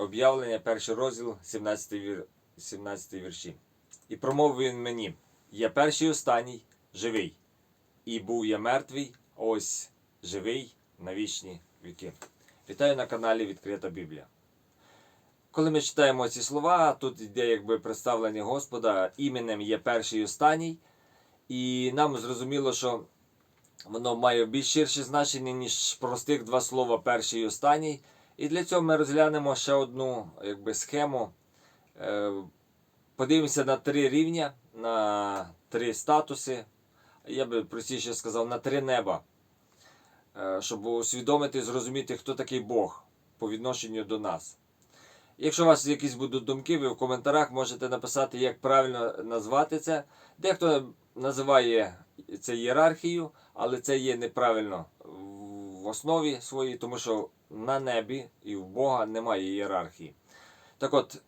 Об'явлення, перший розділ, 17 вір... 17 вірші. І промовив він мені: Я перший і останній, живий. І був я мертвий, ось живий на вічні віки. Вітаю на каналі Відкрита Біблія. Коли ми читаємо ці слова, тут йде якби представлення Господа іменем є перший і останній. І нам зрозуміло, що воно має більш ширше значення, ніж простих два слова перший і останній. І для цього ми розглянемо ще одну якби, схему. Е, Подивимося на три рівня, на три статуси. Я би простіше сказав, на три неба. Е, Щоб усвідомити і зрозуміти, хто такий Бог по відношенню до нас. Якщо у вас якісь будуть думки, ви в коментарях можете написати, як правильно назвати це. Дехто називає це ієрархією, але це є неправильно в основі своїй, тому що на небі і в Бога немає ієрархії. Так от,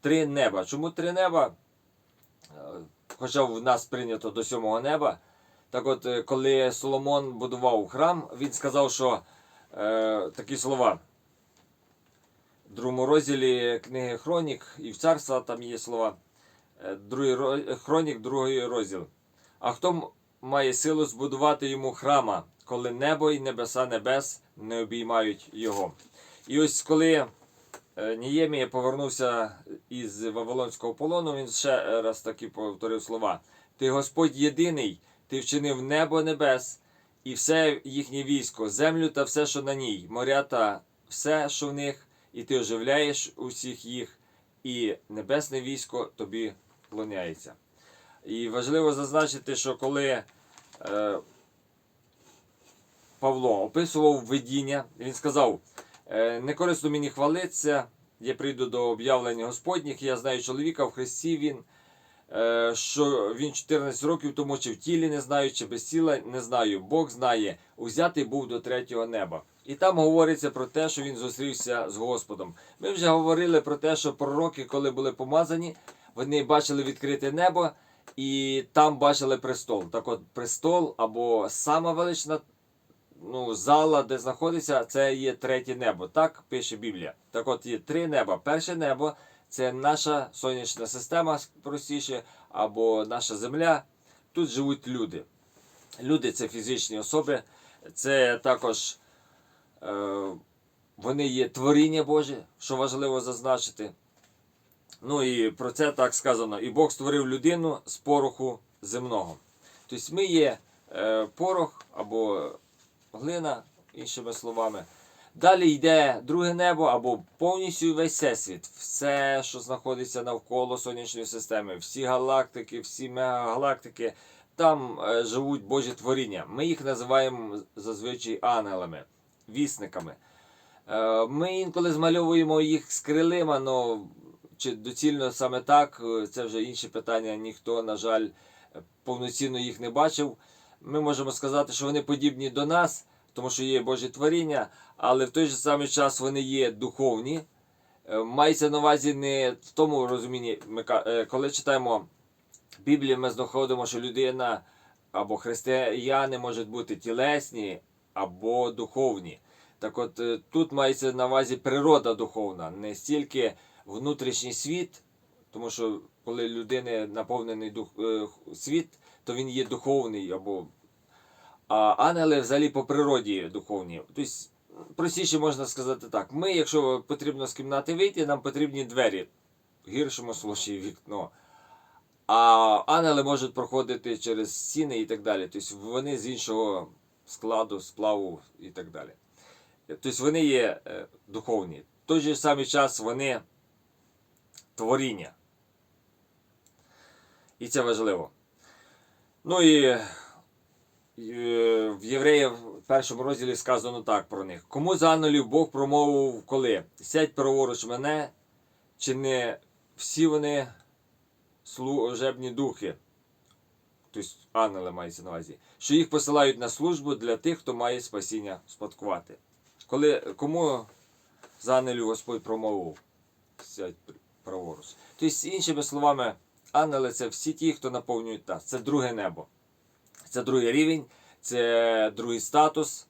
три неба. Чому три неба? Е, Хоча в нас прийнято до сьомого неба. Так от, е, коли Соломон будував храм, він сказав, що е, такі слова. В другому розділі книги Хронік і в царства там є слова. Е, Другий Хронік, другий розділ. А хто має силу збудувати йому храма, коли небо і небеса небес не обіймають його? І ось коли е, Ніємія повернувся із Вавилонського полону, він ще раз таки повторив слова: Ти Господь єдиний, ти вчинив небо небес і все їхнє військо, землю та все, що на ній, моря та все, що в них, і ти оживляєш усіх їх, і небесне військо тобі вклоняється. І важливо зазначити, що коли е, Павло описував видіння, він сказав: е, не корисно мені хвалитися, я прийду до об'явлення Господніх, я знаю чоловіка в Христі він, е, що він 14 років тому чи в тілі не знаю, чи без тіла не знаю. Бог знає, узятий був до третього неба. І там говориться про те, що він зустрівся з Господом. Ми вже говорили про те, що пророки, коли були помазані, вони бачили відкрите небо і там бачили престол. Так от престол або сама велична ну, зала, де знаходиться, це є третє небо. Так пише Біблія. Так от є три неба. Перше небо це наша сонячна система, простіше, або наша земля. Тут живуть люди. Люди це фізичні особи, це також е, вони є творіння Боже, що важливо зазначити. Ну і про це так сказано. І Бог створив людину з пороху земного. Тобто ми є е, порох або глина, іншими словами. Далі йде друге небо або повністю весь всесвіт. Все, що знаходиться навколо сонячної системи, всі галактики, всі мегагалактики, там е, живуть Божі творіння. Ми їх називаємо зазвичай ангелами, вісниками. Е, ми інколи змальовуємо їх з крилима, але чи доцільно саме так, е, це вже інше питання. Ніхто, на жаль, повноцінно їх не бачив. Ми можемо сказати, що вони подібні до нас, тому що є Божі творіння, але в той же самий час вони є духовні. Е, Мається на увазі не в тому розумінні, е, коли читаємо Біблію, ми знаходимо, що людина або християни можуть бути тілесні або духовні. Так от е, тут мається на увазі природа духовна, не стільки внутрішній світ, тому що коли людини наповнений дух, світ, то він є духовний або. А ангели взагалі по природі духовні. Тобто, простіше можна сказати так: ми, якщо потрібно з кімнати вийти, нам потрібні двері, в гіршому случаї вікно. А ангели можуть проходити через стіни і так далі. Тобто вони з іншого складу, сплаву і так далі. Тобто вони є е, духовні. В той же самий час вони творіння. І це важливо. Ну і е, в Євреїв в першому розділі сказано так про них. Кому з Бог промовив коли? Сядь праворуч мене, чи не всі вони служебні духи? Тобто ангели мається на увазі, що їх посилають на службу для тих, хто має спасіння спадкувати. Коли, кому з Господь промовив? Сядь праворуч. Тобто, іншими словами, ангели це всі ті, хто наповнюють нас. Це друге небо. Це другий рівень, це другий статус.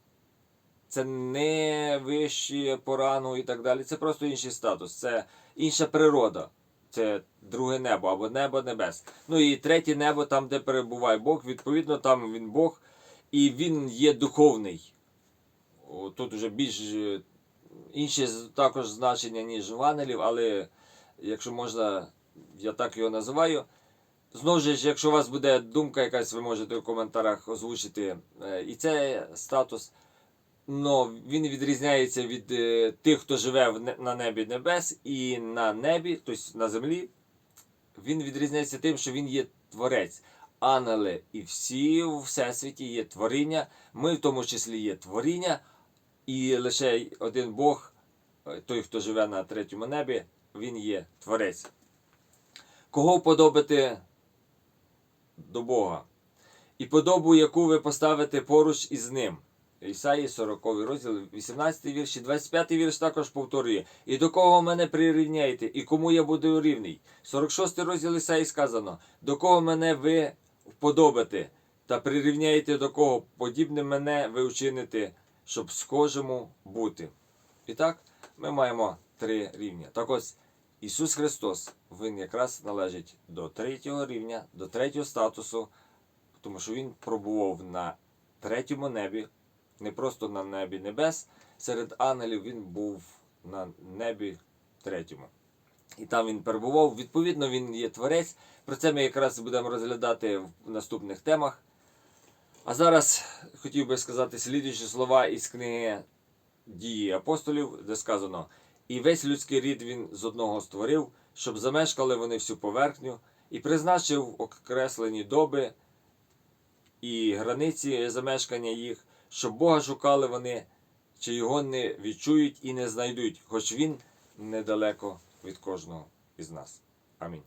це не вищі по рангу і так далі. Це просто інший статус, це інша природа. Це друге небо або небо небес. Ну і третє небо, там, де перебуває Бог, відповідно, там він Бог, і він є духовний. Тут вже більш е, інші з- також значення, ніж в ангелів, але якщо можна, я так його називаю. Знову ж, якщо у вас буде думка якась, ви можете в коментарях озвучити е, і цей статус. Но він відрізняється від е, тих, хто живе на небі небес і на небі, тобто на землі. Він відрізняється тим, що він є творець. Ангели і всі у всесвіті є творіння. Ми в тому числі є творіння, і лише один Бог, е, той, хто живе на третьому небі, він є творець. Кого вподобати до Бога? І подобу, яку ви поставите поруч із ним. Ісаї 40 розділ, 18 вірш, і 25 вірш також повторює. І до кого мене прирівняєте, і кому я буду рівний. 46 розділ Ісаї сказано: до кого мене ви вподобите, та прирівняєте до кого, подібним мене ви вчините, щоб схожому бути. І так, ми маємо три рівня. Так ось Ісус Христос, Він якраз належить до третього рівня, до третього статусу, тому що Він пробував на третьому небі, не просто на небі небес. Серед ангелів він був на небі третьому. І там він перебував. Відповідно, він є творець. Про це ми якраз будемо розглядати в наступних темах. А зараз хотів би сказати слідуючі слова із книги Дії апостолів, де сказано: І весь людський рід він з одного створив, щоб замешкали вони всю поверхню, і призначив окреслені доби і границі замешкання їх, щоб Бога шукали вони, чи його не відчують і не знайдуть, хоч він недалеко від кожного із нас. Амінь.